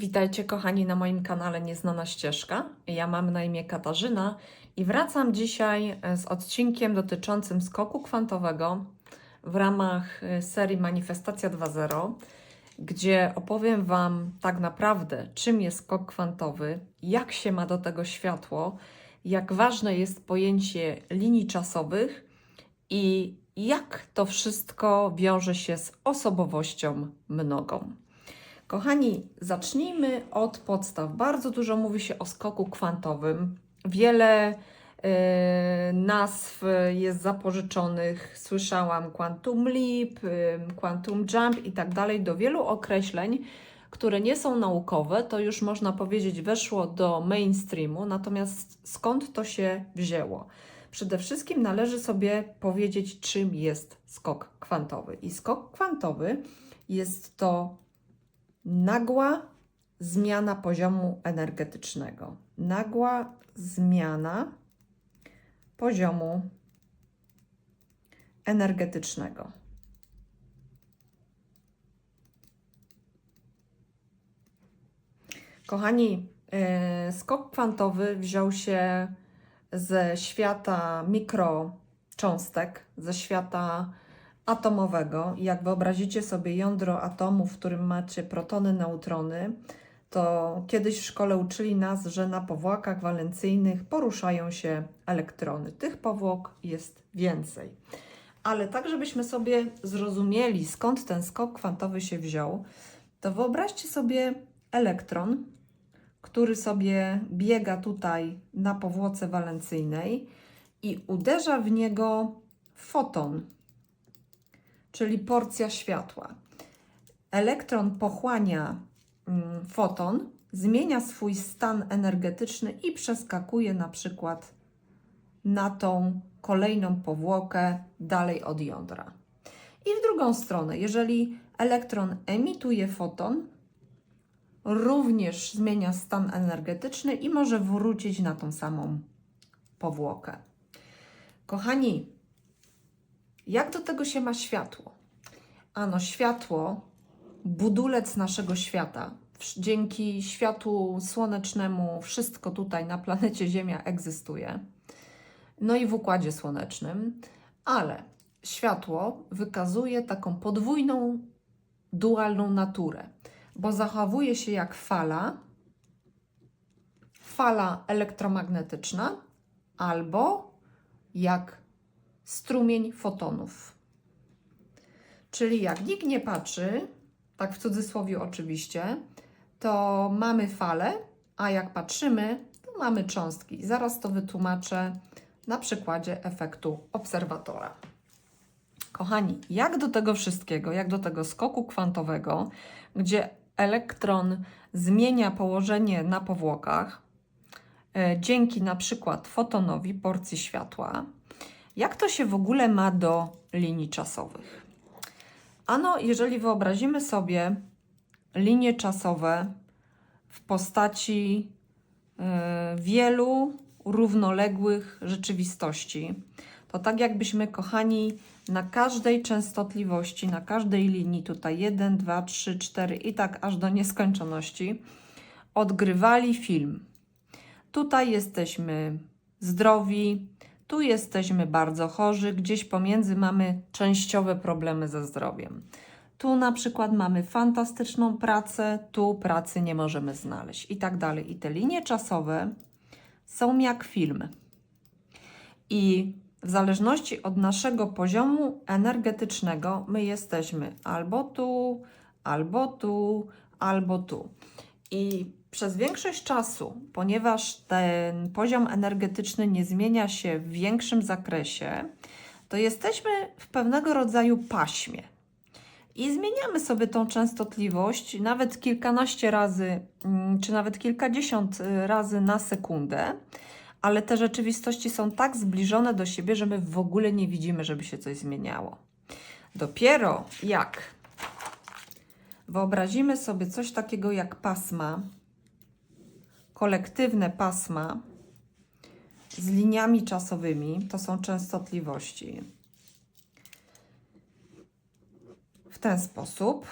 Witajcie kochani na moim kanale Nieznana Ścieżka. Ja mam na imię Katarzyna i wracam dzisiaj e, z odcinkiem dotyczącym skoku kwantowego w ramach e, serii Manifestacja 2.0, gdzie opowiem Wam tak naprawdę, czym jest skok kwantowy, jak się ma do tego światło, jak ważne jest pojęcie linii czasowych i jak to wszystko wiąże się z osobowością mnogą. Kochani, zacznijmy od podstaw. Bardzo dużo mówi się o skoku kwantowym. Wiele e, nazw jest zapożyczonych. Słyszałam quantum leap, e, quantum jump i tak dalej. Do wielu określeń, które nie są naukowe, to już można powiedzieć weszło do mainstreamu. Natomiast skąd to się wzięło? Przede wszystkim należy sobie powiedzieć, czym jest skok kwantowy. I skok kwantowy jest to nagła zmiana poziomu energetycznego. Nagła zmiana poziomu energetycznego. Kochani, yy, skok kwantowy wziął się ze świata mikrocząstek, ze świata atomowego. Jak wyobrazicie sobie jądro atomu, w którym macie protony, neutrony, to kiedyś w szkole uczyli nas, że na powłakach walencyjnych poruszają się elektrony. Tych powłok jest więcej. Ale tak, żebyśmy sobie zrozumieli, skąd ten skok kwantowy się wziął, to wyobraźcie sobie elektron, który sobie biega tutaj na powłoce walencyjnej i uderza w niego foton, czyli porcja światła. Elektron pochłania mm, foton, zmienia swój stan energetyczny i przeskakuje na przykład na tą kolejną powłokę dalej od jądra. I w drugą stronę, jeżeli elektron emituje foton, również zmienia stan energetyczny i może wrócić na tą samą powłokę. Kochani, jak do tego się ma światło? Ano, światło, budulec naszego świata. Dzięki światłu słonecznemu wszystko tutaj na planecie Ziemia egzystuje. No i w układzie słonecznym, ale światło wykazuje taką podwójną, dualną naturę, bo zachowuje się jak fala, fala elektromagnetyczna albo jak strumień fotonów. Czyli jak nikt nie patrzy, tak w cudzysłowie oczywiście, to mamy falę, a jak patrzymy, to mamy cząstki. Zaraz to wytłumaczę na przykładzie efektu obserwatora. Kochani, jak do tego wszystkiego, jak do tego skoku kwantowego, gdzie elektron zmienia położenie na powłokach e, dzięki na przykład fotonowi, porcji światła, jak to się w ogóle ma do linii czasowych? Ano, jeżeli wyobrazimy sobie linie czasowe w postaci e, wielu równoległych rzeczywistości, to tak jakbyśmy, kochani, na każdej częstotliwości, na każdej linii, tutaj 1, 2, 3, 4 i tak aż do nieskończoności, odgrywali film. Tutaj jesteśmy zdrowi, tu jesteśmy bardzo chorzy, gdzieś pomiędzy mamy częściowe problemy ze zdrowiem. Tu na przykład mamy fantastyczną pracę, tu pracy nie możemy znaleźć i tak dalej. I te linie czasowe są jak film. I w zależności od naszego poziomu energetycznego, my jesteśmy albo tu, albo tu, albo tu. I przez większość czasu, ponieważ ten poziom energetyczny nie zmienia się w większym zakresie, to jesteśmy w pewnego rodzaju paśmie. I zmieniamy sobie tą częstotliwość nawet kilkanaście razy, mm, czy nawet kilkadziesiąt y, razy na sekundę, ale te rzeczywistości są tak zbliżone do siebie, że my w ogóle nie widzimy, żeby się coś zmieniało. Dopiero jak wyobrazimy sobie coś takiego jak pasma, kolektywne pasma z liniami czasowymi, to są częstotliwości. W ten sposób.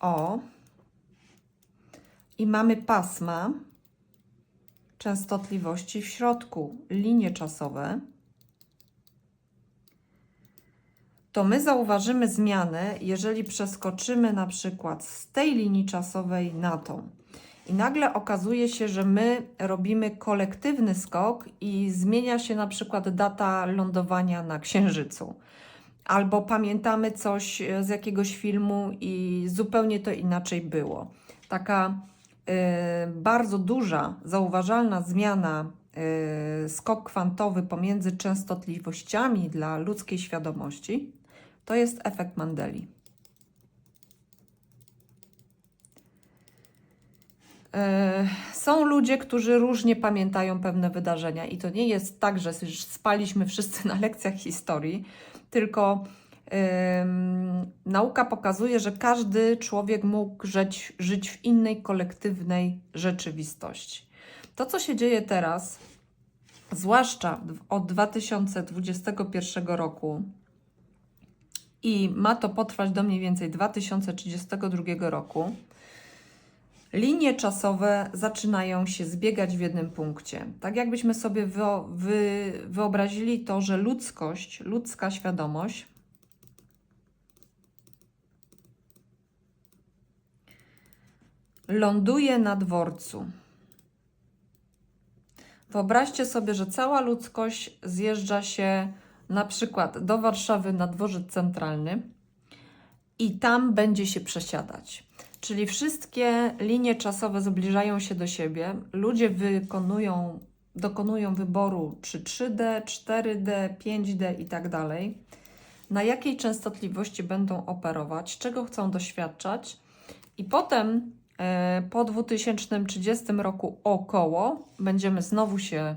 O. i mamy pasma częstotliwości w środku, linie czasowe, to my zauważymy zmianę, jeżeli przeskoczymy na przykład z tej linii czasowej na tą. I nagle okazuje się, że my robimy kolektywny skok i zmienia się na przykład data lądowania na Księżycu. Albo pamiętamy coś e, z jakiegoś filmu i zupełnie to inaczej było. Taka y, bardzo duża, zauważalna zmiana, y, skok kwantowy pomiędzy częstotliwościami dla ludzkiej świadomości, to jest efekt Mandeli. Są ludzie, którzy różnie pamiętają pewne wydarzenia, i to nie jest tak, że spaliśmy wszyscy na lekcjach historii, tylko nauka pokazuje, że każdy człowiek mógł żyć, żyć w innej kolektywnej rzeczywistości. To, co się dzieje teraz, zwłaszcza od 2021 roku, i ma to potrwać do mniej więcej 2032 roku, linie czasowe zaczynają się zbiegać w jednym punkcie. Tak jakbyśmy sobie wyo, wy, wyobrazili to, że ludzkość, ludzka świadomość ląduje na dworcu. Wyobraźcie sobie, że cała ludzkość zjeżdża się na przykład do Warszawy na dworzec centralny i tam będzie się przesiadać. Czyli wszystkie linie czasowe zbliżają się do siebie, ludzie wykonują, dokonują wyboru czy 3D, 4D, 5D i tak dalej, na jakiej częstotliwości będą operować, czego chcą doświadczać, i potem e, po 2030 roku około będziemy znowu się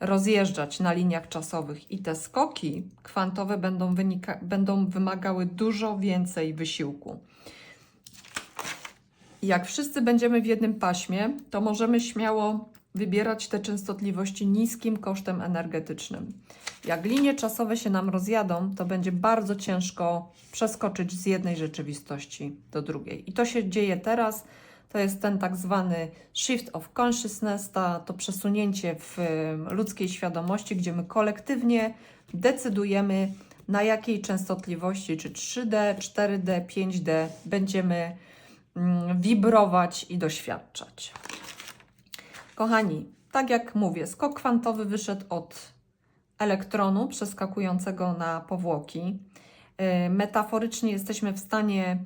rozjeżdżać na liniach czasowych i te skoki kwantowe będą, wynika, będą wymagały dużo więcej wysiłku. Jak wszyscy będziemy w jednym paśmie, to możemy śmiało wybierać te częstotliwości niskim kosztem energetycznym. Jak linie czasowe się nam rozjadą, to będzie bardzo ciężko przeskoczyć z jednej rzeczywistości do drugiej. I to się dzieje teraz. To jest ten tak zwany shift of consciousness, ta, to przesunięcie w ludzkiej świadomości, gdzie my kolektywnie decydujemy, na jakiej częstotliwości, czy 3D, 4D, 5D będziemy wibrować i doświadczać. Kochani, tak jak mówię, skok kwantowy wyszedł od elektronu przeskakującego na powłoki. Yy, Metaforycznie jesteśmy w stanie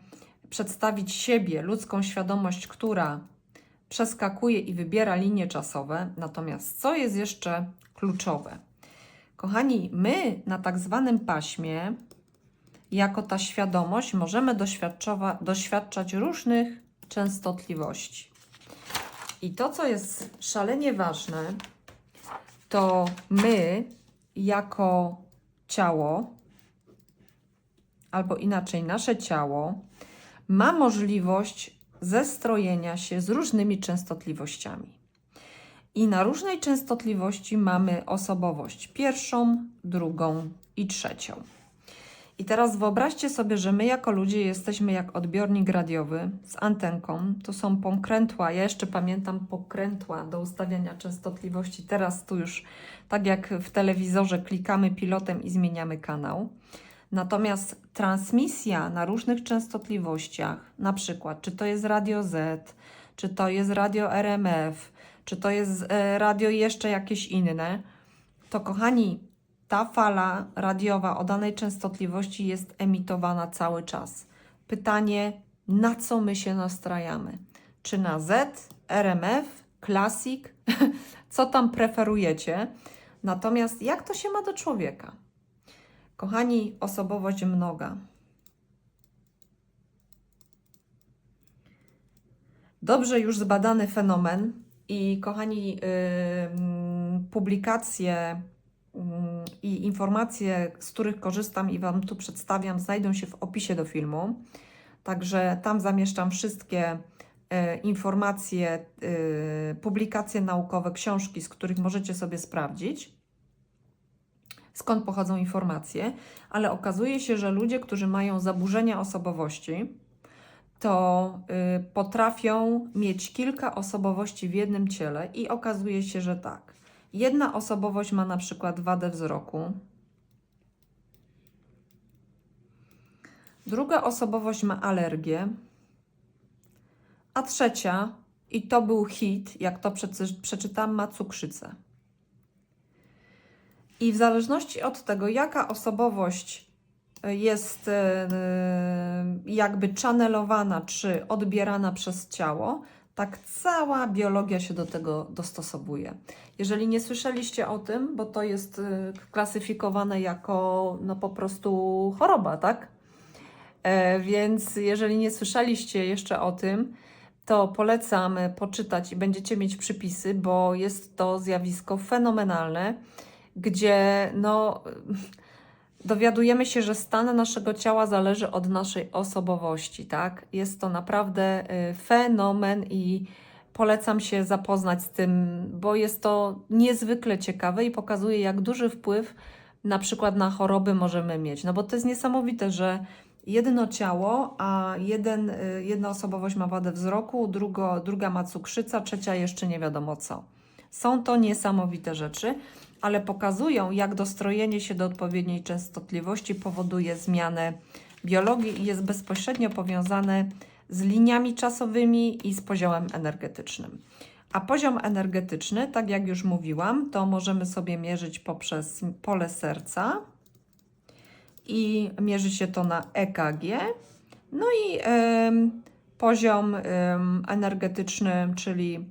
przedstawić siebie, ludzką świadomość, która przeskakuje i wybiera linie czasowe. Natomiast co jest jeszcze kluczowe? Kochani, my na tak zwanym paśmie, jako ta świadomość, możemy doświadczać różnych częstotliwości. I to, co jest szalenie ważne, to my, jako ciało, albo inaczej, nasze ciało, ma możliwość zestrojenia się z różnymi częstotliwościami. I na różnej częstotliwości mamy osobowość pierwszą, drugą i trzecią. I teraz wyobraźcie sobie, że my jako ludzie jesteśmy jak odbiornik radiowy z antenką. To są pokrętła. Ja jeszcze pamiętam pokrętła do ustawiania częstotliwości. Teraz tu już tak jak w telewizorze klikamy pilotem i zmieniamy kanał. Natomiast transmisja na różnych częstotliwościach, na przykład czy to jest radio Z, czy to jest radio RMF, czy to jest e, radio jeszcze jakieś inne, to kochani, ta fala radiowa o danej częstotliwości jest emitowana cały czas. Pytanie, na co my się nastrajamy? Czy na Z, RMF, Classic? co tam preferujecie? Natomiast jak to się ma do człowieka? Kochani, osobowość mnoga. Dobrze już zbadany fenomen i kochani, ym, publikacje ym, i informacje, z których korzystam i Wam tu przedstawiam, znajdą się w opisie do filmu. Także tam zamieszczam wszystkie e, informacje, e, publikacje naukowe, książki, z których możecie sobie sprawdzić skąd pochodzą informacje, ale okazuje się, że ludzie, którzy mają zaburzenia osobowości, to y, potrafią mieć kilka osobowości w jednym ciele i okazuje się, że tak. Jedna osobowość ma na przykład wadę wzroku, druga osobowość ma alergię, a trzecia, i to był hit, jak to przeczytam, ma cukrzycę. I w zależności od tego, jaka osobowość jest e, jakby channelowana czy odbierana przez ciało, tak cała biologia się do tego dostosowuje. Jeżeli nie słyszeliście o tym, bo to jest e, klasyfikowane jako no po prostu choroba, tak? E, Więc jeżeli nie słyszeliście jeszcze o tym, to polecam poczytać i będziecie mieć przypisy, bo jest to zjawisko fenomenalne, gdzie no, dowiadujemy się, że stan naszego ciała zależy od naszej osobowości, tak? Jest to naprawdę y, fenomen i polecam się zapoznać z tym, bo jest to niezwykle ciekawe i pokazuje, jak duży wpływ na przykład na choroby możemy mieć. No bo to jest niesamowite, że jedno ciało, a jeden, y, jedna osobowość ma wadę wzroku, drugo, druga ma cukrzyca, trzecia jeszcze nie wiadomo co. Są to niesamowite rzeczy, ale pokazują, jak dostrojenie się do odpowiedniej częstotliwości powoduje zmianę biologii i jest bezpośrednio powiązane z liniami czasowymi i z poziomem energetycznym. A poziom energetyczny, tak jak już mówiłam, to możemy sobie mierzyć poprzez pole serca i mierzy się to na EKG. No i em, poziom em, energetyczny, czyli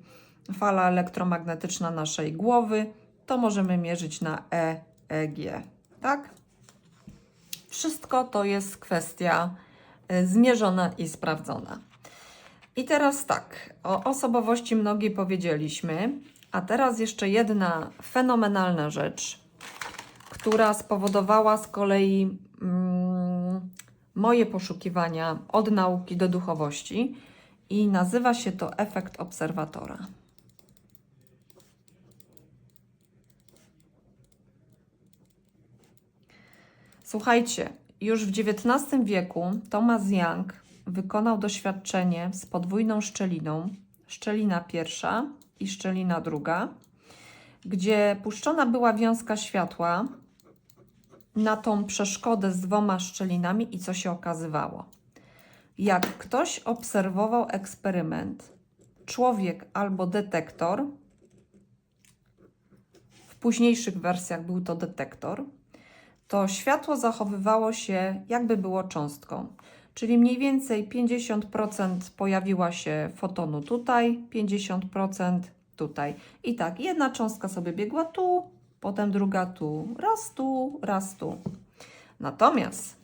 fala elektromagnetyczna naszej głowy, to możemy mierzyć na EEG. Tak? Wszystko to jest kwestia y, zmierzona i sprawdzona. I teraz tak, o osobowości mnogiej powiedzieliśmy, a teraz jeszcze jedna fenomenalna rzecz, która spowodowała z kolei mm, moje poszukiwania od nauki do duchowości i nazywa się to efekt obserwatora. Słuchajcie, już w XIX wieku Thomas Young wykonał doświadczenie z podwójną szczeliną, szczelina pierwsza i szczelina druga, gdzie puszczona była wiązka światła na tą przeszkodę z dwoma szczelinami i co się okazywało. Jak ktoś obserwował eksperyment, człowiek albo detektor, w późniejszych wersjach był to detektor, to światło zachowywało się jakby było cząstką. Czyli mniej więcej 50% pojawiła się fotonu tutaj, 50% tutaj. I tak, jedna cząstka sobie biegła tu, potem druga tu, raz tu, raz tu. Natomiast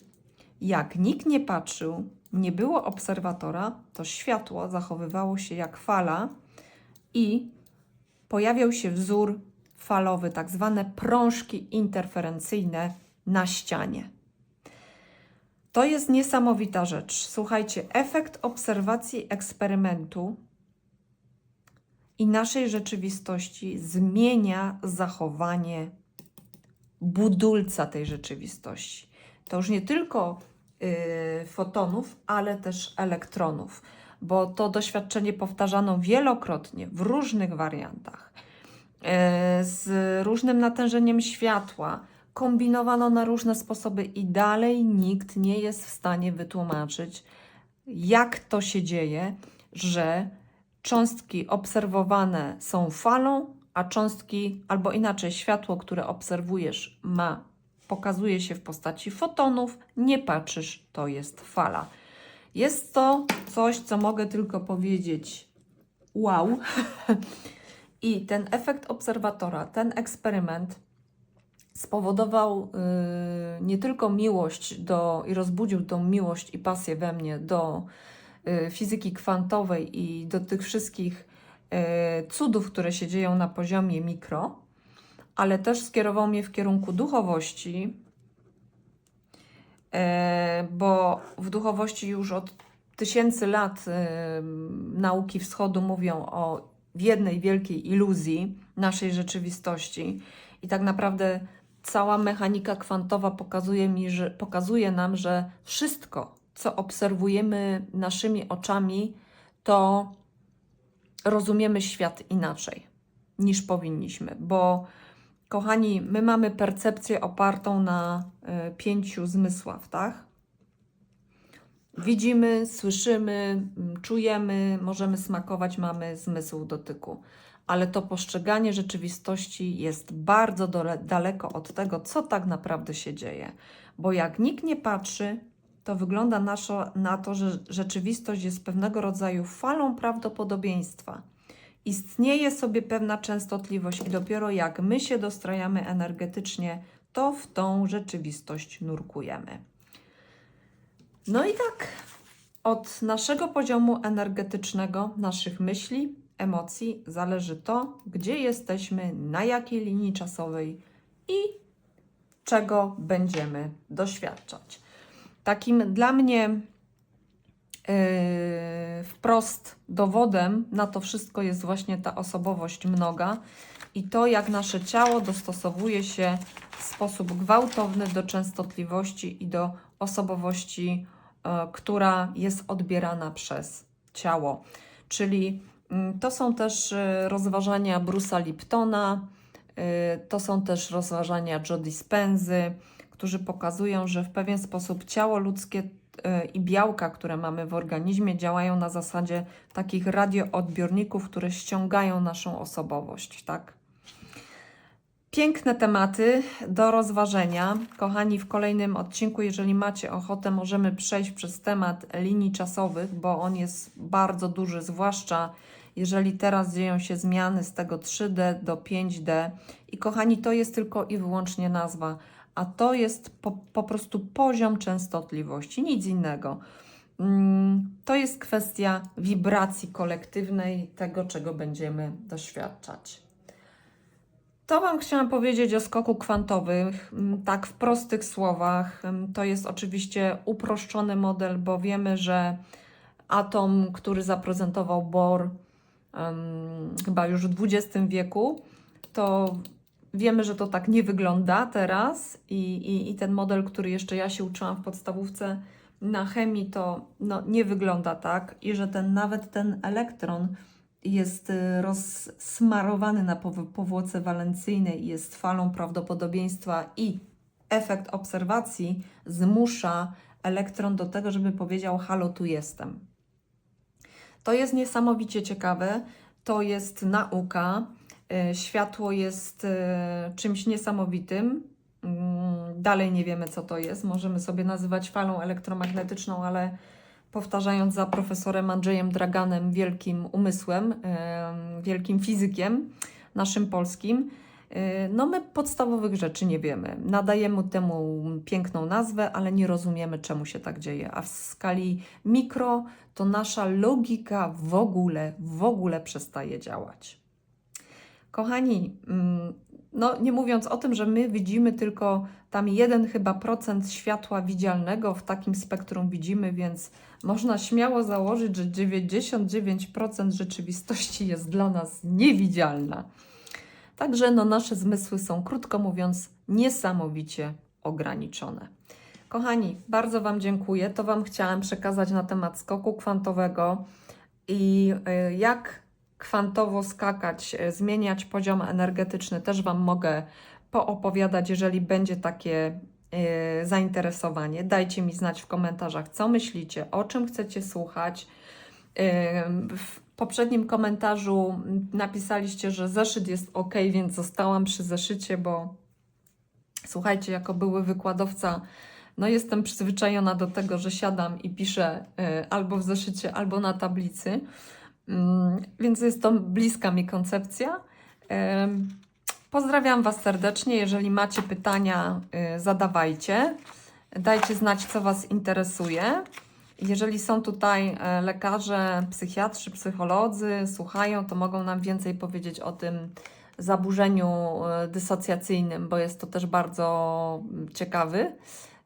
jak nikt nie patrzył, nie było obserwatora, to światło zachowywało się jak fala i pojawiał się wzór falowy, tak zwane prążki interferencyjne na ścianie. To jest niesamowita rzecz. Słuchajcie, efekt obserwacji eksperymentu i naszej rzeczywistości zmienia zachowanie budulca tej rzeczywistości. To już nie tylko y, fotonów, ale też elektronów, bo to doświadczenie powtarzano wielokrotnie w różnych wariantach, y, z różnym natężeniem światła, kombinowano na różne sposoby i dalej nikt nie jest w stanie wytłumaczyć, jak to się dzieje, że cząstki obserwowane są falą, a cząstki, albo inaczej, światło, które obserwujesz, ma, pokazuje się w postaci fotonów, nie patrzysz, to jest fala. Jest to coś, co mogę tylko powiedzieć wow. I ten efekt obserwatora, ten eksperyment spowodował y, nie tylko miłość do i rozbudził tą miłość i pasję we mnie do y, fizyki kwantowej i do tych wszystkich y, cudów, które się dzieją na poziomie mikro, ale też skierował mnie w kierunku duchowości, e, bo w duchowości już od tysięcy lat e, nauki wschodu mówią o jednej wielkiej iluzji naszej rzeczywistości. I tak naprawdę cała mechanika kwantowa pokazuje, mi, że, pokazuje nam, że wszystko co obserwujemy naszymi oczami, to rozumiemy świat inaczej niż powinniśmy, bo kochani, my mamy percepcję opartą na y, pięciu zmysłach, tak? Widzimy, słyszymy, czujemy, możemy smakować, mamy zmysł dotyku. Ale to postrzeganie rzeczywistości jest bardzo daleko od tego, co tak naprawdę się dzieje. Bo jak nikt nie patrzy, to wygląda naszo, na to, że rzeczywistość jest pewnego rodzaju falą prawdopodobieństwa. Istnieje sobie pewna częstotliwość, i dopiero jak my się dostrajamy energetycznie, to w tą rzeczywistość nurkujemy. No i tak, od naszego poziomu energetycznego, naszych myśli, emocji zależy to, gdzie jesteśmy, na jakiej linii czasowej i czego będziemy doświadczać. Takim dla mnie yy, wprost dowodem na to wszystko jest właśnie ta osobowość mnoga i to, jak nasze ciało dostosowuje się w sposób gwałtowny do częstotliwości i do osobowości, yy, która jest odbierana przez ciało. Czyli to są też yy, rozważania Bruce'a Liptona, yy, to są też rozważania Joe Dispenzy, którzy pokazują, że w pewien sposób ciało ludzkie y, i białka, które mamy w organizmie, działają na zasadzie takich radioodbiorników, które ściągają naszą osobowość, tak? Piękne tematy do rozważenia. Kochani, w kolejnym odcinku, jeżeli macie ochotę, możemy przejść przez temat linii czasowych, bo on jest bardzo duży, zwłaszcza jeżeli teraz dzieją się zmiany z tego 3D do 5D. I kochani, to jest tylko i wyłącznie nazwa a to jest po, po prostu poziom częstotliwości, nic innego. Mm, To jest kwestia wibracji kolektywnej, tego, czego będziemy doświadczać. To Wam chciałam powiedzieć o skoku kwantowych, mm, tak w prostych słowach. Mm, To jest oczywiście uproszczony model, bo wiemy, że atom, który zaprezentował Bohr em, chyba już w XX wieku, to Wiemy, że to tak nie wygląda teraz i, i, i ten model, który jeszcze ja się uczyłam w podstawówce na chemii, to no, nie wygląda tak i że ten nawet ten elektron jest y, rozsmarowany na pow- powłoce walencyjnej i jest falą prawdopodobieństwa i efekt obserwacji zmusza elektron do tego, żeby powiedział halo, tu jestem. To jest niesamowicie ciekawe, to jest nauka, E, Światło jest e, czymś niesamowitym. Mm, Dalej nie wiemy, co to jest. Możemy sobie nazywać falą elektromagnetyczną, ale powtarzając za profesorem Andrzejem Draganem, wielkim umysłem, wielkim fizykiem naszym polskim, no my podstawowych rzeczy nie wiemy. Nadajemy temu piękną nazwę, ale nie rozumiemy, czemu się tak dzieje. A w skali mikro to nasza logika w ogóle, w ogóle przestaje działać. Kochani, mm, no nie mówiąc o tym, że my widzimy tylko tam jeden chyba procent światła widzialnego w takim spektrum widzimy, więc można śmiało założyć, że 99% rzeczywistości jest dla nas niewidzialna. Także no, nasze zmysły są, krótko mówiąc, niesamowicie ograniczone. Kochani, bardzo Wam dziękuję. To Wam chciałam przekazać na temat skoku kwantowego i y, jak kwantowo skakać, e, zmieniać poziom energetyczny, też Wam mogę poopowiadać, jeżeli będzie takie e, zainteresowanie. Dajcie mi znać w komentarzach, co myślicie, o czym chcecie słuchać. Poprzednim komentarzu napisaliście, że zeszyt jest ok, więc zostałam przy zeszycie, bo słuchajcie, jako były wykładowca, no jestem przyzwyczajona do tego, że siadam i piszę albo w zeszycie, albo na tablicy. Mm, więc jest to bliska mi koncepcja. Pozdrawiam Was serdecznie. Jeżeli macie pytania, y, zadawajcie. Dajcie znać, co Was interesuje. Jeżeli są tutaj e, lekarze, psychiatrzy, psycholodzy, słuchają, to mogą nam więcej powiedzieć o tym zaburzeniu e, dysocjacyjnym, bo jest to też bardzo mm, ciekawy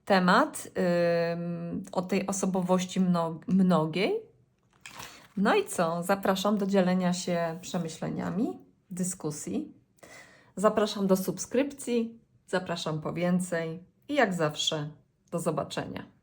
temat o tej osobowości mnogiej. No i co? Zapraszam do dzielenia się przemyśleniami, dyskusji. Zapraszam do subskrypcji, zapraszam po więcej i jak zawsze do zobaczenia.